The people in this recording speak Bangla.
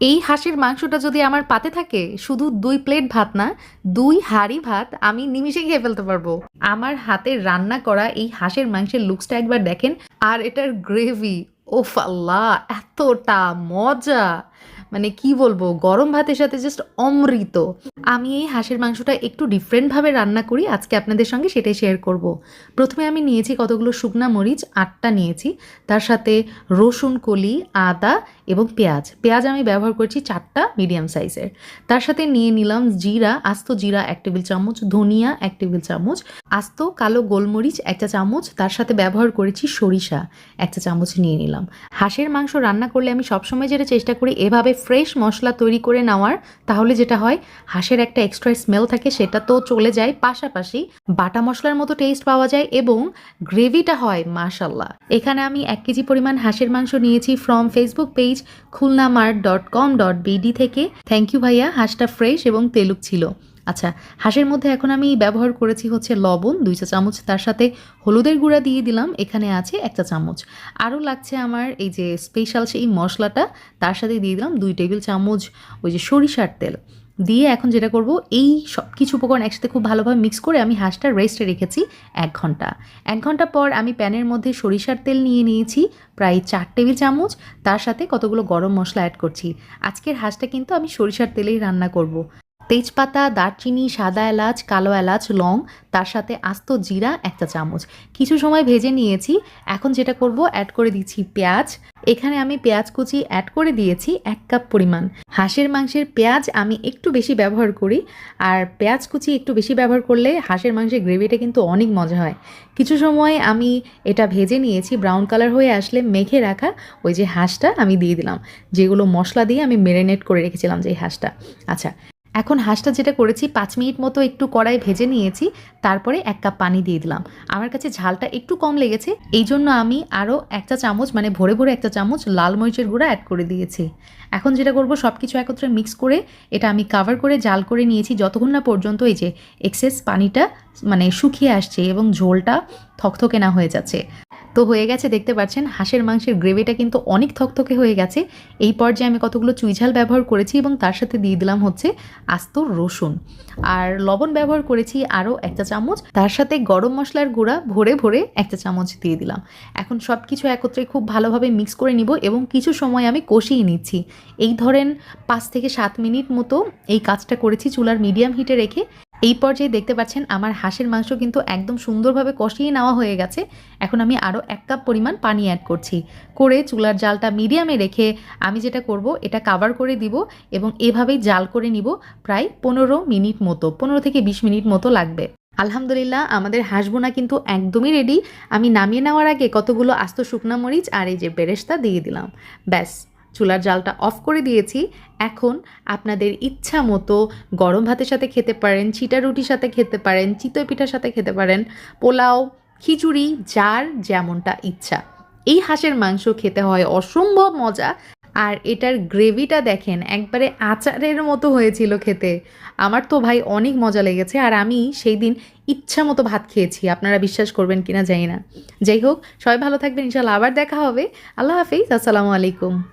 এই হাঁসের মাংসটা যদি আমার পাতে থাকে, শুধু দুই প্লেট ভাত না, দুই হাঁড়ি ভাত আমি নিমিশে খেয়ে ফেলতে পারব। আমার হাতে রান্না করা এই হাঁসের মাংসের লুকসটা একবার দেখেন, আর এটার গ্রেভি ও ফাল্লা এতটা মজা! মানে কি বলব, গরম ভাতের সাথে জাস্ট অমৃত। আমি এই হাঁসের মাংসটা একটু ডিফারেন্টভাবে রান্না করি, আজকে আপনাদের সঙ্গে সেটাই শেয়ার করব। প্রথমে আমি নিয়েছি কতগুলো শুকনা মরিচ, আটটা নিয়েছি। তার সাথে রসুন, কলি, আদা এবং পেঁয়াজ। পেঁয়াজ আমি ব্যবহার করছি চারটা মিডিয়াম সাইজের তার সাথে নিয়ে নিলাম জিরা, আস্ত জিরা এক টেবিল চামচ, ধনিয়া এক টেবিল চামচ, আস্ত কালো গোলমরিচ একটা চামচ, তার সাথে ব্যবহার করেছি সরিষা একটা চামচ নিয়ে নিলাম। হাঁসের মাংস রান্না করলে আমি সবসময় যেটা চেষ্টা করি, এভাবে ফ্রেশ মশলা তৈরি করে নেওয়ার, তাহলে যেটা হয়, হাঁসের একটা এক্সট্রা স্মেল থাকে, সেটা তো চলে যায়। পাশাপাশি বাটা মশলার মতো টেস্ট পাওয়া যায় এবং গ্রেভিটা হয় মাশাল্লাহ এখানে আমি এক কেজি পরিমাণ হাঁসের মাংস নিয়েছি from Facebook page Khulna mart dot com dot BD থেকে। থ্যাংক ইউ ভাইয়া, হাঁসটা ফ্রেশ এবং তেলুক ছিল। আচ্ছা হাঁসের মধ্যে এখন আমি ব্যবহার করেছি হচ্ছে লবণ, দুই চা চামচ, তার সাথে হলুদের গুঁড়া দিয়ে দিলাম, এখানে আছে একটা চামচ। আরও লাগছে আমার এই যে স্পেশাল সেই মশলাটা, তার সাথে দিয়ে দিলাম দুই টেবিল চামচ ওই যে সরিষার তেল। দিয়ে এখন যেটা করব, এই সব কিছু উপকরণ একসাথে খুব ভালোভাবে মিক্স করে আমি হাঁসটা রেস্টে রেখেছি এক ঘণ্টা। এক ঘণ্টা পর আমি প্যানের মধ্যে সরিষার তেল নিয়ে নিয়েছি, প্রায় চার টেবিল চামচ, তার সাথে কতগুলো গরম মশলা অ্যাড করছি। আজকের হাঁসটা কিন্তু আমি সরিষার তেলেই রান্না করব। তেজপাতা, দারচিনি, সাদা এলাচ, কালো এলাচ, লং, তার সাথে আস্ত জিরা, একটা চামচ। কিছু সময় ভেজে নিয়েছি। এখন যেটা করব অ্যাড করে দিচ্ছি পেঁয়াজ। এখানে আমি পেঁয়াজ কুচি অ্যাড করে দিয়েছি এক কাপ পরিমাণ। হাঁসের মাংসের পেঁয়াজ আমি একটু বেশি ব্যবহার করি। আর পেঁয়াজ কুচি একটু বেশি ব্যবহার করলে হাঁসের মাংসের গ্রেভিটা কিন্তু অনেক মজা হয়। কিছু সময় আমি এটা ভেজে নিয়েছি ব্রাউন কালার হয়ে আসলে মেখে রাখা ওই যে হাঁসটা আমি দিয়ে দিলাম। যেগুলো মশলা দিয়ে আমি মেরিনেট করে রেখেছিলাম যে হাঁসটা। আচ্ছা এখন হাঁসটা যেটা করেছি, পাঁচ মিনিট মতো একটু কড়াই ভেজে নিয়েছি, তারপরে এক কাপ পানি দিয়ে দিলাম। আমার কাছে ঝালটা একটু কম লেগেছে এই জন্য আমি আরও একটা চামচ মানে ভরে ভরে একটা চামচ লাল মরিচের গুঁড়া অ্যাড করে দিয়েছি। এখন যেটা করব সব কিছু একত্রে মিক্স করে, এটা আমি কাভার করে জাল করে নিয়েছি, যতক্ষণ না পর্যন্ত এই যে এক্সেস পানিটা মানে শুকিয়ে আসছে এবং ঝোলটা থকথকে না হয়ে যাচ্ছে। তো হয়ে গেছে, দেখতে পাচ্ছেন? হাঁসের মাংসের গ্রেভিটা কিন্তু অনেক থকথকে হয়ে গেছে। এই পর্যায়ে আমি কতগুলো চুইঝাল ব্যবহার করেছি এবং তার সাথে দিয়ে দিলাম হচ্ছে আস্ত রসুন। আর লবণ ব্যবহার করেছি আরও একটা চামচ। তার সাথে গরম মশলার গুঁড়া ভরে ভরে একটা চামচ দিয়ে দিলাম। এখন সব কিছু একত্রে খুব ভালোভাবে মিক্স করে নিব এবং কিছু সময় আমি কষিয়ে নিচ্ছি। এই ধরেন পাঁচ থেকে সাত মিনিট মতো এই কাজটা করেছি চুলার মিডিয়াম হিটে রেখে। এই পর্যায়ে দেখতে পাচ্ছেন আমার হাঁসের মাংস কিন্তু একদম সুন্দরভাবে কষিয়ে নেওয়া হয়ে গেছে। এখন আমি আরও এক কাপ পরিমাণ পানি অ্যাড করছি। করে চুলার জালটা মিডিয়ামে রেখে আমি যেটা করব, এটা কাভার করে দিব এবং এভাবেই জাল করে নিব প্রায় পনেরো মিনিট মতো, পনেরো থেকে বিশ মিনিট মতো লাগবে। আলহামদুলিল্লাহ, আমাদের হাঁসবোনা কিন্তু একদমই রেডি আমি নামিয়ে নেওয়ার আগে কতগুলো আস্ত শুকনা মরিচ আর এই যে বেরেস্তা দিয়ে দিলাম। ব্যাস। চুলার জালটা অফ করে দিয়েছি। এখন আপনাদের ইচ্ছা মতো গরম ভাতের সাথে খেতে পারেন, চিটা রুটির সাথে খেতে পারেন, চিতই পিঠার সাথে খেতে পারেন, পোলাও, খিচুড়ি, যার যেমনটা ইচ্ছা। এই হাঁসের মাংস খেতে হয় অসম্ভব মজা। আর এটার গ্রেভিটা দেখেন, একবারে আচারের মতো হয়েছিল খেতে। আমার তো ভাই অনেক মজা লেগেছে আর আমি সেই দিন ইচ্ছা মতো ভাত খেয়েছি। আপনারা বিশ্বাস করবেন কিনা জানি না। যাই হোক, সবাই ভালো থাকবেন ইনশাল্লাহ আবার দেখা হবে। আল্লাহ হাফিজ, আসসালামু আলাইকুম।